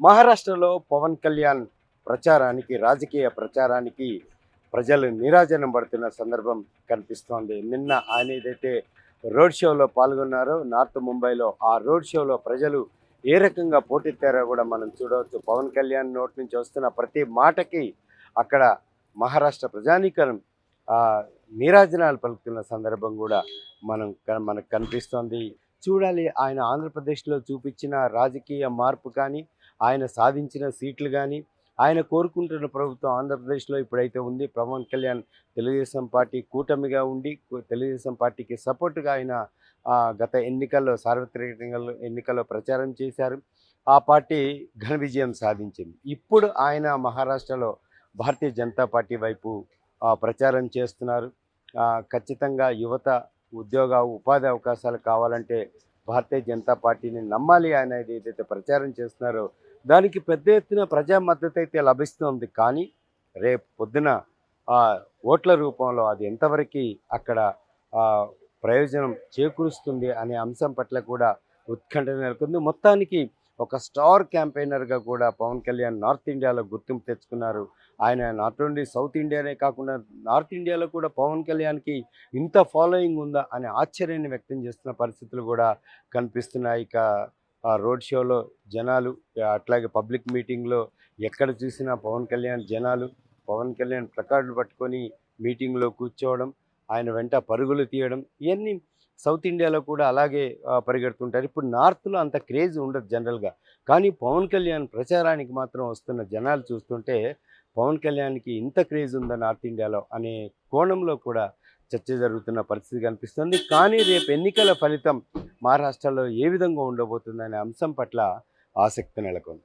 మహారాష్ట్రలో పవన్ కళ్యాణ్ ప్రచారానికి రాజకీయ ప్రచారానికి ప్రజలు నీరాజనం పడుతున్న సందర్భం కనిపిస్తోంది. నిన్న ఆయన ఏదైతే రోడ్ షోలో పాల్గొన్నారో నార్త్ ముంబైలో ఆ రోడ్ షోలో ప్రజలు ఏ రకంగా పోటెత్తారో కూడా మనం చూడవచ్చు. పవన్ కళ్యాణ్ నోటి నుంచి వస్తున్న ప్రతి మాటకి అక్కడ మహారాష్ట్ర ప్రజానీకం నీరాజనాలు పలుకుతున్న సందర్భం కూడా మనం మనకు కనిపిస్తోంది. చూడాలి ఆయన ఆంధ్రప్రదేశ్లో చూపించిన రాజకీయ మార్పు కానీ ఆయన సాధించిన సీట్లు కానీ ఆయన కోరుకుంటున్న ప్రభుత్వం ఆంధ్రప్రదేశ్లో ఇప్పుడైతే ఉంది. పవన్ కళ్యాణ్ తెలుగుదేశం పార్టీ కూటమిగా ఉండి తెలుగుదేశం పార్టీకి సపోర్టుగా ఆయన గత ఎన్నికల్లో సార్వత్రిక ఎన్నికల్లో ప్రచారం చేశారు. ఆ పార్టీ ఘన విజయం సాధించింది. ఇప్పుడు ఆయన మహారాష్ట్రలో భారతీయ జనతా పార్టీ వైపు ప్రచారం చేస్తున్నారు. ఖచ్చితంగా యువత ఉద్యోగ ఉపాధి అవకాశాలు కావాలంటే భారతీయ జనతా పార్టీని నమ్మాలి ఆయన ఏదైతే ప్రచారం చేస్తున్నారో దానికి పెద్ద ఎత్తున ప్రజా మద్దతు అయితే లభిస్తుంది. కానీ రేపు పొద్దున ఆ, ఓట్ల రూపంలో అది ఎంతవరకు అక్కడ ప్రయోజనం చేకూరుస్తుంది అనే అంశం పట్ల కూడా ఉత్కంఠ నెలకొంది. మొత్తానికి ఒక స్టార్ క్యాంపెయినర్గా కూడా పవన్ కళ్యాణ్ నార్త్ ఇండియాలో గుర్తింపు తెచ్చుకున్నారు. ఆయన నాట్ ఓన్లీ సౌత్ ఇండియానే కాకుండా నార్త్ ఇండియాలో కూడా పవన్ కళ్యాణ్కి ఇంత ఫాలోయింగ్ ఉందా అనే ఆశ్చర్యాన్ని వ్యక్తం చేస్తున్న పరిస్థితులు కూడా కనిపిస్తున్నాయి. ఇక ఆ రోడ్ షోలో జనాలు అట్లాగే పబ్లిక్ మీటింగ్లో ఎక్కడ చూసినా పవన్ కళ్యాణ్ జనాలు పవన్ కళ్యాణ్ ప్లకార్డులు పట్టుకొని మీటింగ్లో కూర్చోవడం ఆయన వెంట పరుగులు తీయడం ఇవన్నీ సౌత్ ఇండియాలో కూడా అలాగే పరిగెడుతుంటారు. ఇప్పుడు నార్త్లో అంత క్రేజ్ ఉండదు జనరల్గా. కానీ పవన్ కళ్యాణ్ ప్రచారానికి మాత్రం వస్తున్న జనాలు చూస్తుంటే పవన్ కళ్యాణ్కి ఇంత క్రేజ్ ఉందా నార్త్ ఇండియాలో అనే కోణంలో కూడా చర్చ జరుగుతున్న పరిస్థితి కనిపిస్తుంది. కానీ రేపు ఎన్నికల ఫలితం మహారాష్ట్రలో ఏ విధంగా ఉండబోతుందనే అంశం పట్ల ఆసక్తి నెలకొంది.